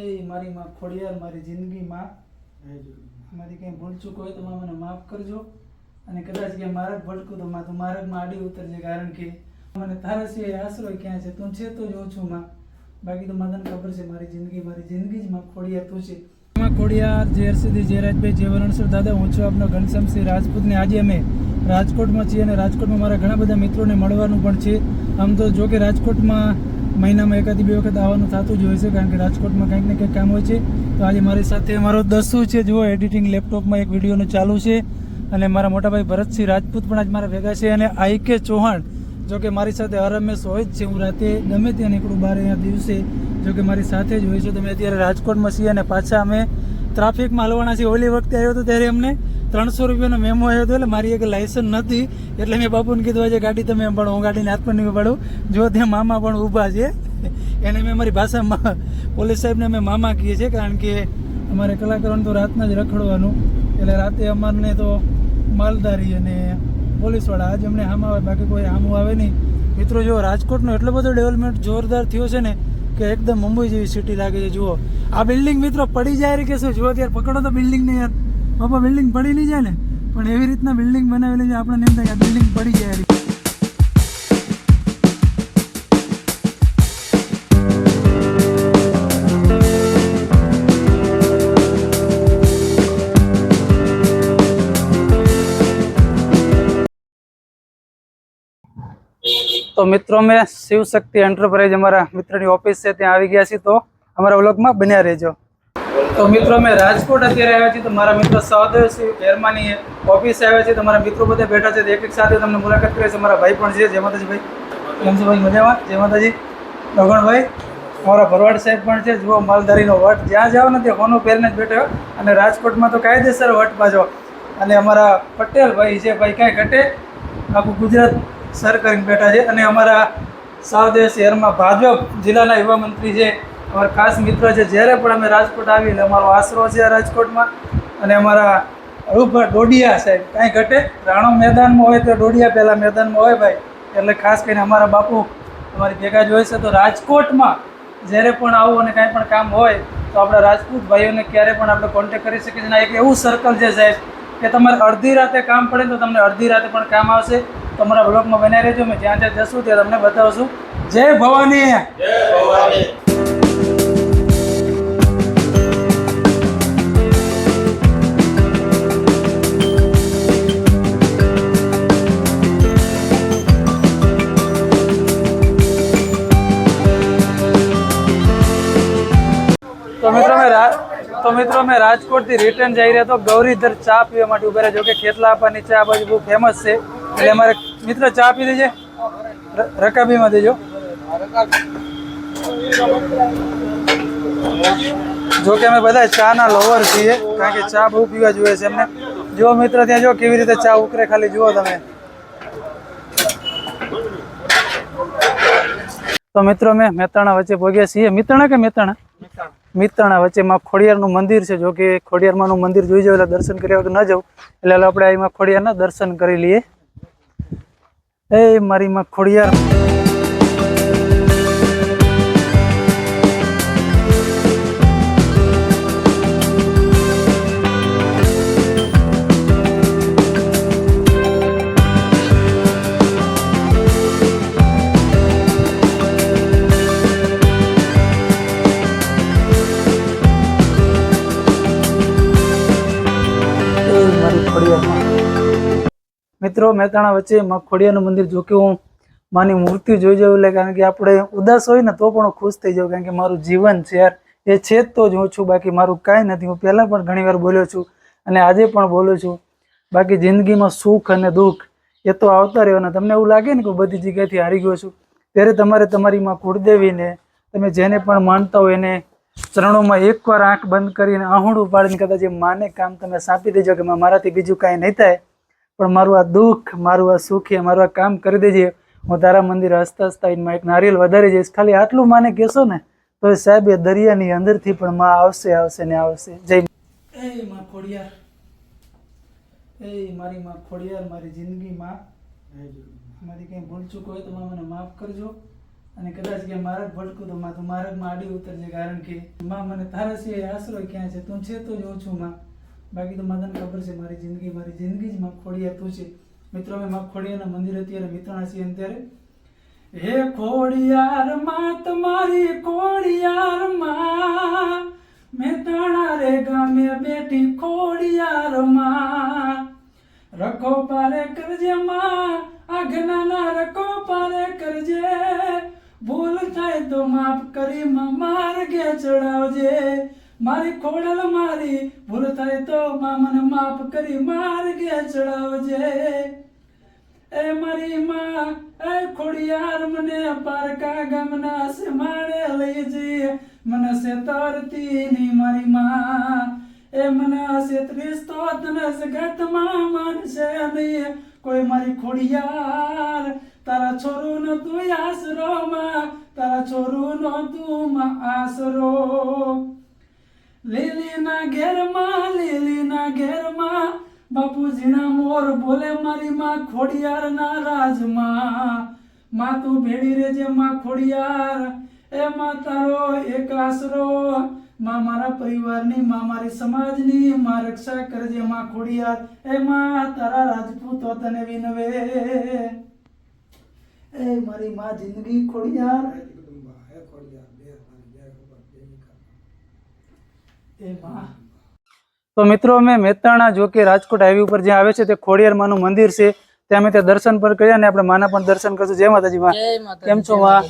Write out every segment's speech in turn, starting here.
એ મારી માં ખોડિયાર મારી જિંદગીમાં. મારી કંઈ ભૂલચૂક હોય તો માં મને માફ કરજો. અને કદાચ કે મારક ભટકું તો માં તું માર્ગમાં આડી ઉતરજે કારણ કે મને તારા સિવાય આશરો ક્યાં છે? તું છે તો જ ઓછું માં. બાકી તો મને ખબર છે મારી જિંદગી મારી જિંદગી જ માં ખોડિયાર તું છે. માં ખોડિયાર જય હરસિદ્ધિ જયરાજભાઈ જે વરણસર દાદા હું છું આપનો ઘનશ્યામસિંહ રાજપૂતને આજે અમે રાજકોટમાં છીએ અને રાજકોટમાં મારા ઘણા બધા મિત્રોને મળવાનું પણ છે. આમ તો જો કે રાજકોટમાં મહિનામાં એકાદી બે વખત આવવાનું થતું જ હોય છે, કારણ કે રાજકોટમાં કંઈક ને કંઈક કામ હોય છે. તો આજે મારી સાથે મારો દસું છે, જુઓ એડિટિંગ લેપટોપમાં એક વિડીયોનું ચાલુ છે. અને મારા મોટાભાઈ ભરતસિંહ રાજપૂત પણ આજ મારા ભેગા છે. અને આઈ કે ચૌહાણ જો કે મારી સાથે હરમેશ હોય જ છે. હું રાતે ગમે ત્યાં નીકળું બહાર અહીંયા દિવસે જો કે મારી સાથે જ હોય છે. તો મેં અત્યારે રાજકોટમાં છીએ અને પાછા અમે ટ્રાફિકમાં હલવાના છે. ઓલી વખતે આવ્યો હતો ત્યારે અમને ત્રણસો રૂપિયાનો મેમો આવ્યો હતો. એટલે મારી એક લાયસન્સ નથી. એટલે મેં બાપુને કીધું, આજે ગાડી તમે પણ હું ગાડીને હાથ પણ નહીં પાડું જો ત્યાં મામા પણ ઊભા છે. એને મેં મારી ભાષામાં પોલીસ સાહેબને અમે મામા કહીએ છીએ, કારણ કે અમારે કલાકારોને તો રાતના જ રખડવાનું. એટલે રાતે અમારને તો માલધારી અને પોલીસવાળા આજ અમને આમ આવે. બાકી કોઈ આમું આવે નહીં. મિત્રો, જો રાજકોટનો એટલો બધો ડેવલપમેન્ટ જોરદાર થયો છે ને કે એકદમ મુંબઈ જેવી સિટી લાગે છે, જુઓ. આ બિલ્ડિંગ મિત્રો પડી જાય કે શું? જુઓ ત્યારે પકડો તો બિલ્ડિંગ ને યાર. બાપા બિલ્ડિંગ પડી નહીં જાય ને? પણ એવી રીતના બિલ્ડિંગ બનાવેલી છે, આપણને એમ થાય બિલ્ડિંગ પડી જાય તો મિત્રો મેં શિવશક્તિ એન્ટરપ્રાઇઝ અમારા મિત્રની ઓફિસ છે, ત્યાં આવી ગયા છીએ. તો અમારા વ્લોગમાં બન્યા રહેજો. તો મિત્રો, અમે રાજકોટ અત્યારે આવ્યા છીએ. તો મારા મિત્ર સહદેવસિંહ ઘેરમાની ઓફિસે આવ્યા છે. તો મારા મિત્રો બધા બેઠા છે. એક એક સાથે તમને મુલાકાત કરીએ. છે મારા ભાઈ પણ છે. જય માતાજી કેમ છો ભાઈ મજામાં? જય માતાજી. રઘણભાઈ અમારા ભરવાડ સાહેબ પણ છે. જુઓ, માલધારીનો વટ. જ્યાં જાઓ ને ત્યાં હોનું પહેરીને જ બેઠો અને રાજકોટમાં તો કાયદેસર વટ પાછો અને અમારા પટેલ ભાઈ છે. ભાઈ, કાંઈ ઘટે? આખું ગુજરાત સર કરીને બેઠા છે અને અમારા સાવદેવ શહેરમાં ભાજપ જિલ્લાના યુવા મંત્રી છે, અમારા ખાસ મિત્ર છે. જ્યારે પણ અમે રાજકોટ આવીએ એટલે અમારો આશરો છે રાજકોટમાં. અને અમારા રૂપભાઈ ડોડિયા સાહેબ, કાંઈ ઘટે? રાણો મેદાનમાં હોય તો ડોડિયા પહેલાં મેદાનમાં હોય ભાઈ. એટલે ખાસ કરીને અમારા બાપુ અમારી ભેગા જ હોય છે. તો રાજકોટમાં જ્યારે પણ આવું અને કાંઈ પણ કામ હોય, તો આપણા રાજપૂત ભાઈઓને ક્યારે પણ આપણે કોન્ટેક કરી શકીએ છીએ. એક એવું સર્કલ છે સાહેબ, કે તમારે અડધી રાતે કામ પડે તો તમને અડધી રાતે પણ કામ આવશે. તો અમારા બ્લોગમાં બનાવી રહેજો. અમે જ્યાં જ્યાં જશું ત્યાં તમને બતાવશું. જય ભવાની. તો મિત્રો મેં રા- તો મિત્રો મેં રાજકોટથી રિટર્ન જઈ રહ્યા તો ગૌરીધર ચા પીવા માટે ઊભા રહ્યા. જો કે ખેતલા આપવાની ચા બાજુ બહુ ફેમસ છે. એટલે અમારે મિત્ર ચા પી દેજે. રકાબીમાં દેજો. જો કે અમે બધા ચાના લોવર છીએ, કારણ કે ચા બહુ પીવા જોઈએ છે એમને. જો મિત્ર ત્યાં જો કેવી રીતે ચા ઉકરે ખાલી, જુઓ તમે. તો મિત્રો મેં મહેતાણા વચ્ચે પહોંચ્યા છીએ. મિત્રણા કે મહેતાણા મિત્રણા વચ્ચે માં ખોડિયારનું મંદિર છે. જો કે ખોડિયારમાંનું મંદિર જોઈ જાવ એટલે દર્શન કર્યા વગર ન જવું એટલે આપણે અહીંમાં ખોડિયારના દર્શન કરી લઈએ. એ મારી માં ખોડિયાર મિત્રો મહેતાણા વચ્ચે માં ખોડિયારનું મંદિર જો કે હું માની મૂર્તિ જોઈ જાઉં એટલે કારણ કે આપણે ઉદાસ હોય ને તો પણ ખુશ થઈ જાઉં, કારણ કે મારું જીવન છે યાર. એ છે તો જ હું છું, બાકી મારું કાંઈ નથી. હું પહેલાં પણ ઘણી વાર બોલ્યો છું અને આજે પણ બોલું છું. બાકી જિંદગીમાં સુખ અને દુઃખ એ તો આવતા રહેવાના તમને એવું લાગે ને કે બધી જગ્યાએથી હારી ગયો છું? ત્યારે તમારે તમારી માં કુળદેવીને, તમે જેને પણ માનતા હોય એને ચરણોમાં એકવાર આંખ બંધ કરીને આહુડું પાડીને કદાચ એ માને કામ તમે સાંપી દેજો કે મારાથી બીજું કાંઈ નહીં થાય. પણ મારું આ દુઃખ, મારું આ સુખી, મારું આ કામ કરી દેજે. હું તારા મંદિર હસતા હસતા એમાં એક નારિયેલ વધારી જઈશ. ખાલી આટલું માને કહેશો ને, તો એ સાહેબ એ દરિયાની અંદરથી પણ માં આવશે આવશે ને આવશે. જય એ માં ખોડિયાર. એ મારી માં ખોડિયાર, મારી જિંદગીમાં મારી કંઈ ભૂલચૂક હોય તો મને માફ કરજો. અને કદાચ કે માર્ગ ભટકું તો માં તું માર્ગમાં આડી ઉતરજે, કારણ કે માં મને તારા સિવાય આશરો ક્યાં છે? તું છે તો જ ઓછું માં. બાકી તો માતાને ખબર છે, મારી જિંદગી મારી જિંદગી જ માં ખોડિયાર તું છે મિત્રો, અમે માં ખોડિયારના મંદિર અત્યારે મિત્રણા છીએ અત્યારે ત્યારે. હે ખોડિયાર માં તમારી ખોડિયાર માં મેં તાણા રે ગામે બેઠી ખોડિયાર માં. રખો પારે કરજે માં, આગના ના રખો પારે કરજે. ભૂલ થાય તો માફ કરી માં, માર્ગે ચડાવજે. મારી ખોડલ મારી ભૂલ થાય તો માં મને માફ કરી માર્ગે ચડાવજે. એ મારી માં, એ ખોડિયાર મને પારકા ગામના માળે લઈ જઈએ મને સે તરતી ની મારી માં. એ મને સે ત્રીસ્તો તને જગતમાં માનશે નહીં. કોઈ મારી ખોડિયાર, તારા છોરું નો તું આસરો માં તારા છોરું નો તું આસરો. લીલીના ઘેરમાં લીલીના ઘેરમાં, બાપુજીના મોર બોલે મારી માં ખોડિયાર ના રાજમાં. માં તું ભેડી રેજે માં ખોડિયાર, એ માં તારો એક આશરો. માં મારા પરિવારની, માં મારી સમાજની, માં રક્ષા કરજે માં ખોડિયાર, એ માં તારા રાજપૂતો તને વિનવે. એ મારી માં જિંદગી ખોડિયાર એ માં તો મિત્રો અમે મહેતાણા જો કે રાજકોટ હાઈવે ઉપર જ્યાં આવે છે તે ખોડિયાર માનું મંદિર છે. ત્યાં અમે ત્યાં દર્શન પણ કર્યા અને આપણે માના પણ દર્શન કરશું. જય માતાજી માં. કેમ છો માં?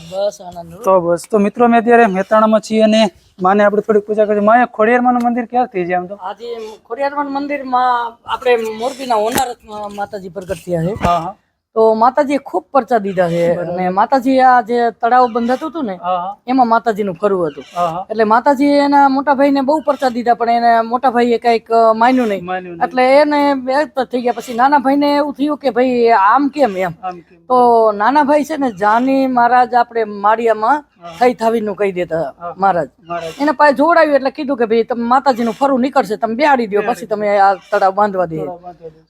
તો બસ. તો મિત્રો અમે અત્યારે મહેતાણામાં છીએ અને માને આપણે થોડીક પૂજા કરીશું. માં અહીંયા ખોડિયાર ક્યાં મંદિર જાય આમ તો? આજે ખોડિયારમાંનું મંદિરમાં આપણે મોરબીના ઓનારથ માતાજી પ્રગટ થયા છે. હા હા. તો માતાજીએ ખૂબ પરચા દીધા છે. અને માતાજી આ જે તળાવ બંધાતું હતું ને એમાં માતાજીનું ફરવું હતું. એટલે માતાજી એના મોટા ભાઈને બહુ પરચા દીધા પણ એને મોટા ભાઈએ કંઈક માન્યું નહીં. એટલે એને વ્યક્ત થઈ ગયા. પછી નાના ભાઈને એવું થયું કે ભાઈ આમ કેમ એમ? તો નાના ભાઈ છે ને જાની મહારાજ આપણે માળિયામાં થઈ થાવીનું કહી દેતા મહારાજ. એને પાસે જોડાવ્યું એટલે કીધું કે ભાઈ તમે માતાજીનું ફરું નીકળશે તમે બેહાડી દો પછી તમે આ તળાવ બાંધવા દે.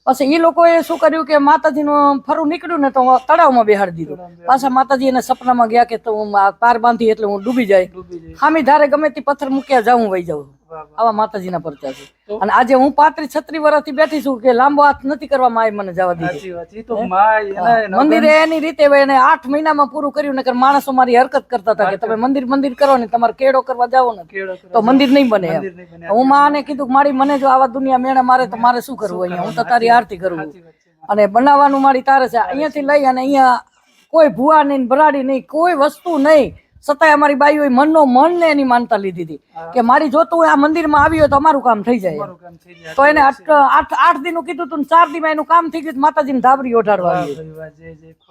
પછી એ લોકોએ શું કર્યું કે માતાજીનું ફરું નીકળ્યું ને તો તળાવમાં બેહાડી દીધું. પાછા માતાજી એને સપનામાં ગયા કે તો હું પાર બાંધી એટલે હું ડૂબી જાય. ખામી ધારે ગમે તે પથ્થર મૂક્યા જાઉં વહી જાઉં. આવા માતાજીના પરચા છે. અને આજે હું પાંત્રીસ છત્રીસ વર્ષથી બેઠી છું કે લાંબો હાથ નથી કરવામાં આવી મને જવા દીધી. મંદિરે એની રીતે એને આઠ મહિનામાં પૂરું કર્યું નકર માણસો મારી હરકત કરતા હતા કે તમે મંદિર મંદિર કરો ને તમારે કેડો કરવા જાવ ને. તો મંદિર નહીં બને. હું માને કીધું કે મારી મને જો આવા દુનિયા મેળે મારે તો મારે શું કરવું અહીંયા? હું તો તારી આરતી કરું. અને બનાવવાનું મારી તારે છે. અહીંયાથી લઈ અને અહીંયા કોઈ ભૂવા નહીં બરાડી નહીં કોઈ વસ્તુ નહીં. છતાંય અમારી બાઈઓ મનનો મનને એની માનતા લીધી હતી. કે મારી જોતું આ મંદિરમાં આવી હોય તો અમારું કામ થઈ જાય. તો એને આઠ આઠ આઠ કીધું તું ચાર દિન એનું કામ થઈ ગયું માતાજીને ધાબરી ઓઢાડવા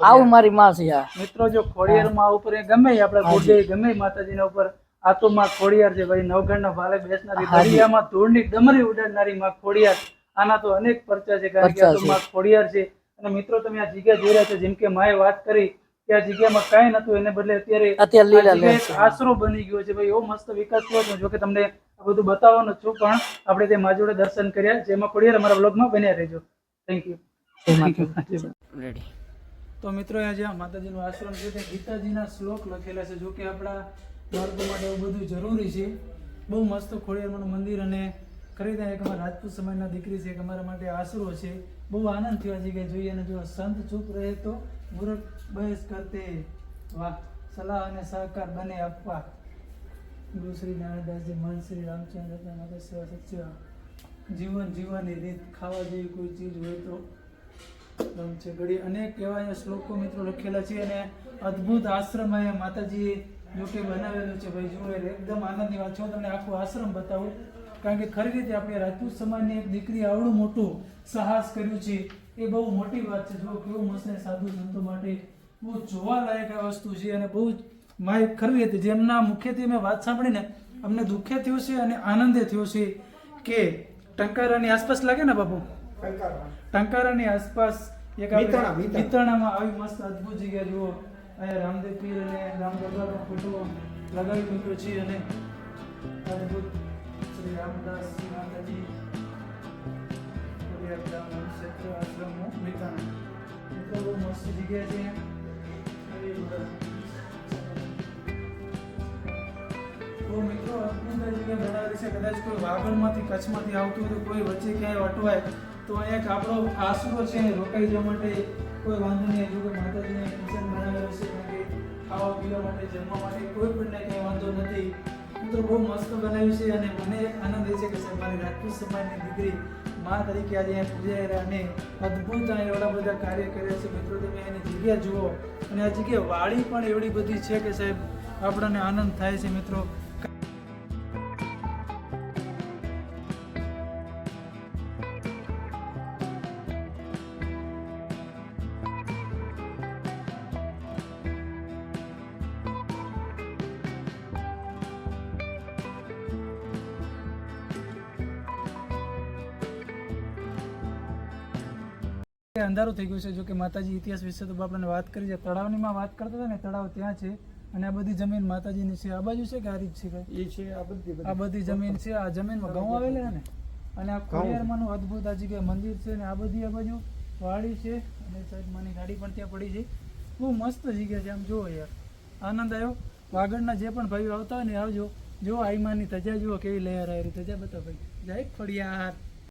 આવી મારી માં છે મિત્રો જો ખોડિયાર માં ઉપર ગમે આપણા ગમે માતાજીના ઉપર. આ તો માં ખોડિયાર છે ભાઈ નવગણના ભાલે બેસનારી દરિયામાં ધૂળની ડમરી ઉડાડનારી માં ખોડિયાર. આના તો અનેક પરચા છે કારણ કે આ તો માં ખોડિયાર છે. અને મિત્રો તમે આ જગ્યા જોઈ રહ્યા છો જેમ કે માએ વાત કરી કે આ જગ્યામાં કાંઈ નતું એને બદલે અત્યારે લીલા આશરો બની ગયો છે. ભાઈ એવો મસ્ત વિકાસ થયો છે. જો કે તમને આ બધું બતાવવાનું છું પણ આપણે તે મા જોડે દર્શન કર્યા. જેમાં ખોડિયાર અમારા બ્લોગમાં બન્યા રહેજો. થેન્ક યુ રેડી તો મિત્રો અહીંયા જ્યાં માતાજીનો આશ્રમ છે તે ગીતાજીના શ્લોક લખેલા છે. જો કે આપણા બાળકો માટે એવું બધું જરૂરી છે. બહુ મસ્ત ખોડિયારમાંનું મંદિર અને ખરીદા એક અમારા રાજપૂત સમાજના દીકરી છે, એક અમારા માટે આશરો છે. બહુ આનંદ થયો આ જગ્યાએ જોઈએ અને જો સંત ચૂપ રહે તો મૂર્ખ બહેસ કરતે. વાહ, સલાહ અને સહકાર બને આપવા. ગુરુ શ્રી નારાયણદાસજી મન શ્રી રામચંદ્ર માટે સેવા સચ્ય જીવન જીવવાની રીત, ખાવા જેવી કોઈ ચીજ હોય તો છે. ઘડી અનેક એવા શ્લોકો મિત્રો લખેલા છે અને અદ્ભુત આશ્રમ અહીંયા માતાજીએ જો કે બનાવેલું છે. ભાઈ જુઓ એકદમ આનંદની વાત છે. હું તમને આખું આશ્રમ બતાવું. કારણ કે ખરી રીતે આપણે રાજપૂત સમાજની એક દીકરી આવડું મોટું સાહસ કર્યું છે એ બહુ મોટી વાત છે. જો કેવું મસ્ત સાધુ સંતો માટે બહુ જોવાલાયક આ વસ્તુ છે અને બહુ જ માય ખરી રીતે જેમના મુખ્યથી મેં વાત સાંભળીને અમને દુઃખે થયું છે અને આનંદે થયું છે કે ટંકારાની આસપાસ લાગે ને બાપુ? ટંકારાની આસપાસ એક વિતરણામાં આવી મસ્ત અદ્ભુત જગ્યા જુઓ. અહીંયા રામદેવ પીર અને રામ ફોટો લગાવી મૂક્યો છે અને અદ્ભુત માતાજી ક્ષેત્ર કદાચ કોઈ વાગણમાંથી કચ્છમાંથી આવતું હોય કોઈ વચ્ચે ક્યાંય અટવાય તો અહીંયા આપણો આશરો છે રોકાઈ જવા માટે કોઈ વાંધો નહીં હજુ બનાવેલું છે ખાવા પીવા માટે જમવા માટે કોઈ પણ ક્યાંય વાંધો નથી મિત્રો બહુ મસ્ત બનાવ્યું છે અને મને આનંદ એ છે કે સાહેબ, મારી રાજપૂત સમાજની દીકરી મા તરીકે આજે અહીંયા રહ્યા અને અદ્ભુત આ એવડા બધા કાર્ય કર્યા છે. મિત્રો, તમે એની જગ્યા જુઓ અને આ જગ્યા વાડી પણ એવડી બધી છે કે સાહેબ, આપણને આનંદ થાય છે. મિત્રો અંધારું થઈ ગયું છે. જો કે માતાજી ઇતિહાસ વિશે તો આપણને વાત કરી છે. તળાવની માં વાત કરતા હતા ને તળાવ ત્યાં છે અને આ બધી જમીન માતાજીની છે. આ બાજુ છે કે આ રીત છે એ છે આ બધી આ બધી જમીન છે. આ જમીનમાં ઘઉં આવેલા છે ને? અને આ ખોડિયારમાંનું અદ્ભુત આ જગ્યાએ મંદિર છે ને આ બધી આ બાજુ વાડી છે. અને સાહેબ મારી ગાડી પણ ત્યાં પડી છે. બહુ મસ્ત જગ્યા છે. આમ જુઓ યાર. આનંદ આવ્યો. વાગડના જે પણ ભાઈઓ આવતા હોય ને આવજો. જો આઈમાની તજા જુઓ કેવી લહેર આવી તજા બતાવ ભાઈ. જય ખોડિયાર.